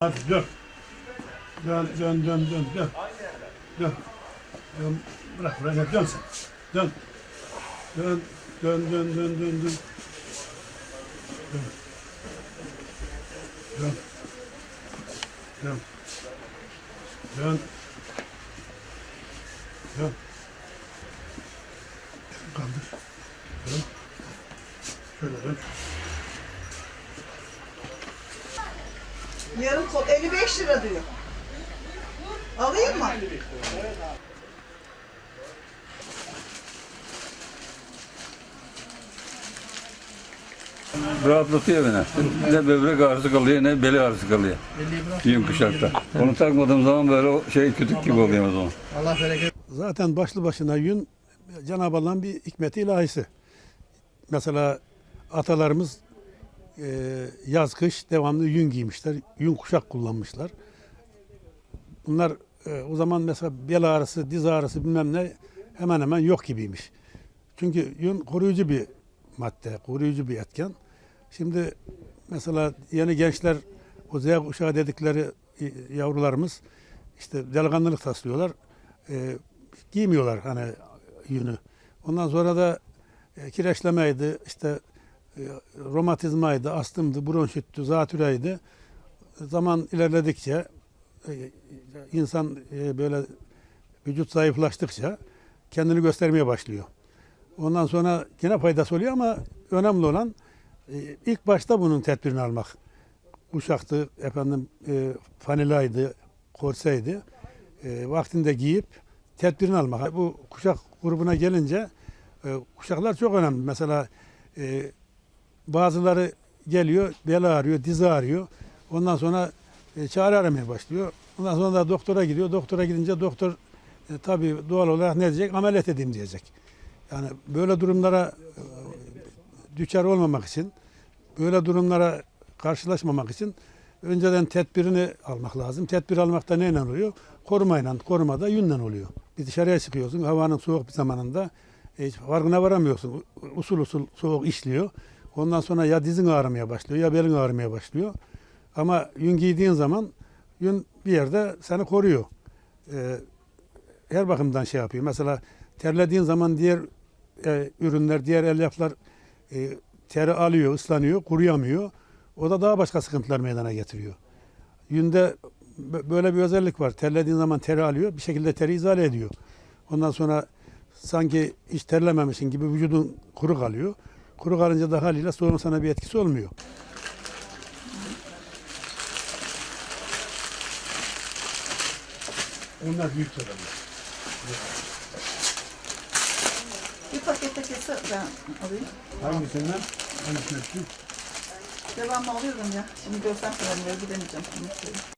Hadi dön. Dön, dön, dön, dön, dön. Dön. Dön. Bırak, bırak, dön sen. Dön. Dön, dön, dön, dön, dön, dön. Dön. Dön. Dön. Dön. Dön. Kaldır. Dön. Şöyle dön. Yarım kol 55 lira diyor. Alayım mı? Rahatlatıyor beni. Ne böbrek ağrısı kalıyor ne beli ağrısı kalıyor. Yün kuşakta. Onu takmadığım zaman böyle şey kütük gibi oluyor o zaman. Zaten başlı başına yün Cenab-ı Allah'ın bir hikmeti ilahisi. Mesela atalarımız yaz kış devamlı yün giymişler. Yün kuşak kullanmışlar. Bunlar e, o zaman mesela bel ağrısı, diz ağrısı bilmem ne hemen hemen yok gibiymiş. Çünkü yün koruyucu bir madde, koruyucu bir etken. Şimdi mesela yeni gençler o Z kuşağı dedikleri e, yavrularımız işte delikanlılık taslıyorlar. E, giymiyorlar hani yünü. Ondan sonra da e, kireçlemeydi, işte romatizmaydı, astımdı, bronşitti, zatürreydi. Zaman ilerledikçe e, insan e, böyle vücut zayıflaştıkça kendini göstermeye başlıyor. Ondan sonra yine faydası oluyor ama önemli olan e, ilk başta bunun tedbirini almak. Uşaktı, efendim e, fanilaydı, korseydi. E, vaktinde giyip tedbirini almak. Bu kuşak grubuna gelince e, kuşaklar çok önemli. Mesela e, bazıları geliyor, bel ağrıyor, diz ağrıyor. Ondan sonra e, çare aramaya başlıyor. Ondan sonra da doktora gidiyor. Doktora gidince doktor e, tabii doğal olarak ne diyecek? Ameliyat edeyim diyecek. Yani böyle durumlara e, düçar olmamak için, böyle durumlara karşılaşmamak için önceden tedbirini almak lazım. Tedbir almakta neyle oluyor? Korumayla, korumada yünle oluyor. Bir dışarıya çıkıyorsun, havanın soğuk bir zamanında e, hiç farkına varamıyorsun. Usul usul soğuk işliyor. Ondan sonra ya dizin ağrımaya başlıyor ya belin ağrımaya başlıyor. Ama yün giydiğin zaman yün bir yerde seni koruyor. E, her bakımdan şey yapıyor. Mesela terlediğin zaman diğer e, ürünler, diğer elyaflar e, teri alıyor, ıslanıyor, kuruyamıyor. O da daha başka sıkıntılar meydana getiriyor. Yünde bö- böyle bir özellik var. Terlediğin zaman teri alıyor, bir şekilde teri izale ediyor. Ondan sonra sanki hiç terlememişsin gibi vücudun kuru kalıyor. Kuru kalınca da haliyle soğuğun sana bir etkisi olmuyor. Onlar büyük sorunlar. Bir pakette kese ben alayım. Hangisinden? Hangisini? Devamlı alıyorum ya. Şimdi görsem sana gidemeyeceğim. Şimdi söyleyeyim.